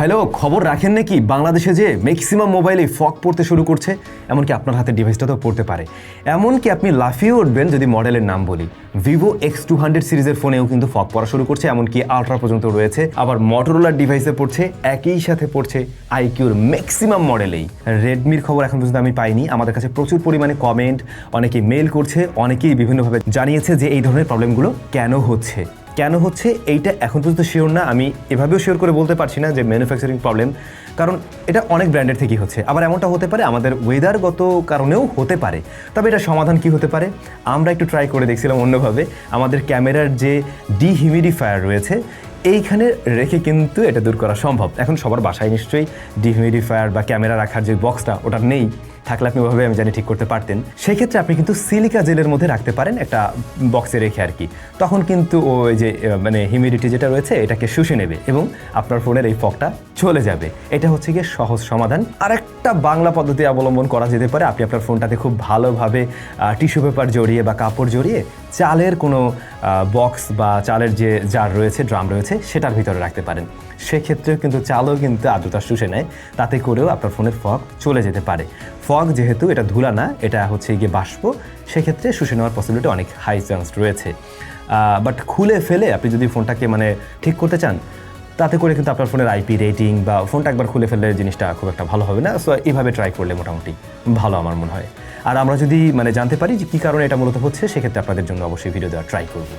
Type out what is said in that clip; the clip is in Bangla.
ভাইলো, খবর রাখেন নাকি বাংলাদেশে যে ম্যাক্সিমাম মোবাইলে ফক পড়তে শুরু করছে? এমনকি আপনার হাতে ডিভাইসটা তো পড়তে পারে। এমনকি আপনি লাফিয়ে উঠবেন যদি মডেলের নাম বলি। ভিভো এক্স টু হান্ড্রেড সিরিজের ফোনেও কিন্তু ফক পড়া শুরু করছে, এমনকি আলট্রা পর্যন্ত রয়েছে। আবার মটোরোলার ডিভাইসে পড়ছে, একই সাথে পড়ছে আইকিউর ম্যাক্সিমাম মডেলেই রেডমির খবর এখন পর্যন্ত আমি পাইনি। আমাদের কাছে প্রচুর পরিমাণে কমেন্ট অনেকেই মেল করছে, অনেকেই বিভিন্নভাবে জানিয়েছে যে এই ধরনের প্রবলেমগুলো কেন হচ্ছে। কেন হচ্ছে এইটা এখন পর্যন্ত শিওর না? আমি এভাবেও শিওর করে বলতে পারছি না যে ম্যানুফ্যাকচারিং প্রবলেম কারণ এটা অনেক ব্র্যান্ডের থেকেই হচ্ছে। আবার এমনটা হতে পারে, আমাদের ওয়েদারগত কারণেও হতে পারে। তবে এটা সমাধান কি হতে পারে? আমরা একটু ট্রাই করে দেখছিলাম অন্যভাবে। আমাদের ক্যামেরার যে ডিহিউমিডিফায়ার রয়েছে, এইখানে রেখে কিন্তু এটা দূর করা সম্ভব। এখন সবার বাসায় নিশ্চয়ই ডিহিউমিডিফায়ার বা ক্যামেরা রাখার যে বক্সটা ওটা নেই। থাকলে আপনি ওভাবে আমি জানি ঠিক করতে পারতেন। সেক্ষেত্রে আপনি কিন্তু সিলিকা জেলের মধ্যে রাখতে পারেন একটা বক্সে রেখে আর কি। তখন কিন্তু ওই যে মানে হিউমিডিটি যেটা রয়েছে, এটাকে শুষে নেবে এবং আপনার ফোনের এই ফগটা চলে যাবে। এটা হচ্ছে গিয়ে সহজ সমাধান। আর একটা বাংলা পদ্ধতি অবলম্বন করা যেতে পারে। আপনি আপনার ফোনটাতে খুব ভালোভাবে টিস্যু পেপার জড়িয়ে বা কাপড় জড়িয়ে চালের কোনো বক্স বা চালের যে জার রয়েছে ড্রাম রয়েছে, সেটার ভিতরে রাখতে পারেন। সেক্ষেত্রেও কিন্তু চালও কিন্তু আর্দ্রতা শুষে নেয়। তাতে করেও আপনার ফোনের ফগ চলে যেতে পারে। ফগ যেহেতু, এটা ধুলা না, এটা হচ্ছে গিয়ে বাষ্প, সেক্ষেত্রে শুষে নেওয়ার পসিবিলিটি অনেক হাই চান্স রয়েছে। বাট খুলে ফেলে আপনি যদি ফোনটাকে মানে ঠিক করতে চান, তাতে করে কিন্তু আপনার ফোনের আইপি রেটিং বা ফোনটা একবার খুলে ফেললে জিনিসটা খুব একটা ভালো হবে না। সো এইভাবে ট্রাই করলে মোটামুটি ভালো আমার মনে হয়। আর আমরা যদি মানে জানতে পারি যে কী কারণে এটা মূলত হচ্ছে, সেক্ষেত্রে আপনাদের জন্য অবশ্যই ভিডিও দেওয়া ট্রাই করব।